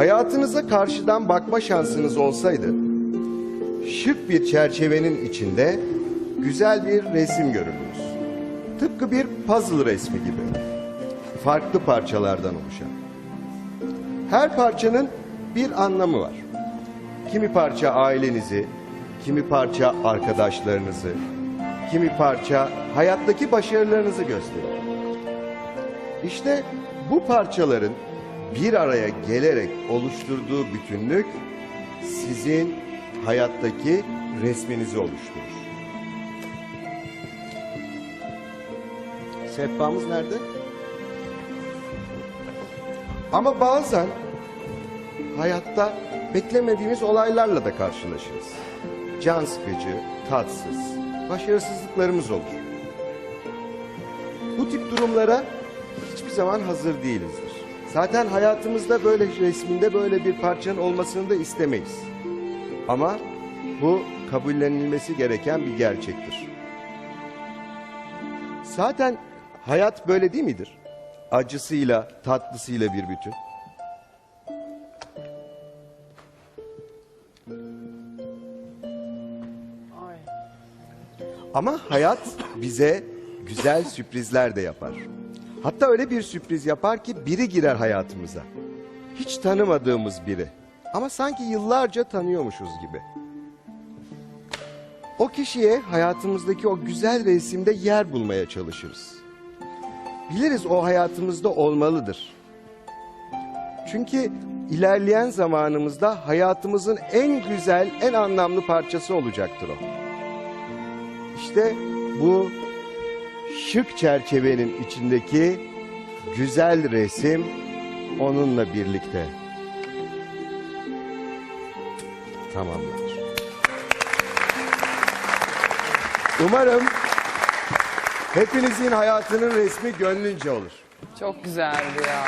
Hayatınıza karşıdan bakma şansınız olsaydı, şık bir çerçevenin içinde güzel bir resim görürdünüz. Tıpkı bir puzzle resmi gibi. Farklı parçalardan oluşan. Her parçanın bir anlamı var. Kimi parça ailenizi, kimi parça arkadaşlarınızı, kimi parça hayattaki başarılarınızı gösterir. İşte bu parçaların bir araya gelerek oluşturduğu bütünlük sizin hayattaki resminizi oluşturur. Sehpamız nerede? Ama bazen hayatta beklemediğimiz olaylarla da karşılaşırız. Can sıkıcı, tatsız, başarısızlıklarımız olur. Bu tip durumlara hiçbir zaman hazır değilizdir. Zaten hayatımızda böyle resminde böyle bir parçanın olmasını da istemeyiz. Ama bu kabullenilmesi gereken bir gerçektir. Zaten hayat böyle değil midir? Acısıyla, tatlısıyla bir bütün. Ama hayat bize güzel sürprizler de yapar. Hatta öyle bir sürpriz yapar ki biri girer hayatımıza. Hiç tanımadığımız biri. Ama sanki yıllarca tanıyormuşuz gibi. O kişiye hayatımızdaki o güzel resimde yer bulmaya çalışırız. Biliriz o hayatımızda olmalıdır. Çünkü ilerleyen zamanımızda hayatımızın en güzel, en anlamlı parçası olacaktır o. İşte bu şık çerçevenin içindeki güzel resim onunla birlikte tamamlanır. Umarım hepinizin hayatının resmi gönlünce olur. Çok güzeldi ya.